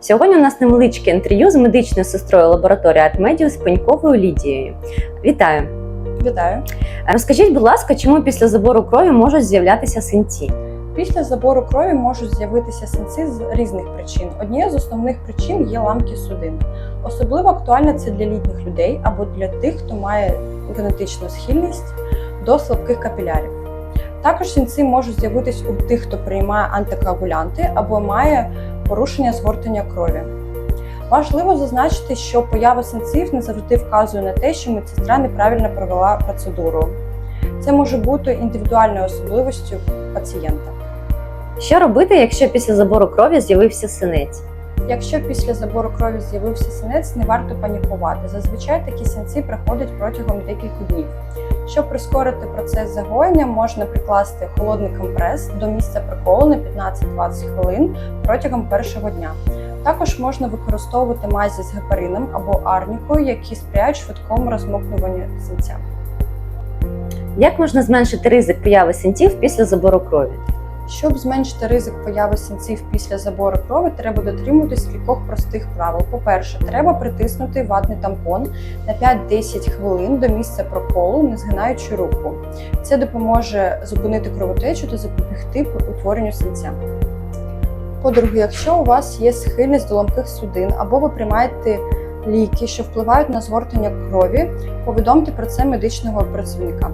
Сьогодні у нас невеличке інтерв'ю з медичною сестрою лабораторії Артмедіус Пеньковою Лідією. Вітаю! Вітаю. Розкажіть, будь ласка, чому після забору крові можуть з'являтися синці? Після забору крові можуть з'явитися синці з різних причин. Однією з основних причин є ламки судин. Особливо актуально це для літніх людей або для тих, хто має генетичну схильність до слабких капілярів. Також синці можуть з'явитись у тих, хто приймає антикоагулянти або має порушення згортання крові. Важливо зазначити, що поява синців не завжди вказує на те, що медсестра неправильно провела процедуру. Це може бути індивідуальною особливістю пацієнта. Що робити, якщо після забору крові з'явився синець? Якщо після забору крові з'явився синець, не варто панікувати. Зазвичай такі синці приходять протягом декількох днів. Щоб прискорити процес загоєння, можна прикласти холодний компрес до місця приколу на 15-20 хвилин протягом першого дня. Також можна використовувати мазі з гепарином або арнікою, які сприяють швидкому розмокнуванню синця. Як можна зменшити ризик появи синців після забору крові? Щоб зменшити ризик появи синців після забору крові, треба дотримуватись кількох простих правил. По-перше, треба притиснути ватний тампон на 5-10 хвилин до місця проколу, не згинаючи руку. Це допоможе зупинити кровотечу та запобігти утворенню синця. По-друге, якщо у вас є схильність до ламких судин або ви приймаєте ліки, що впливають на згортання крові, повідомте про це медичного працівника.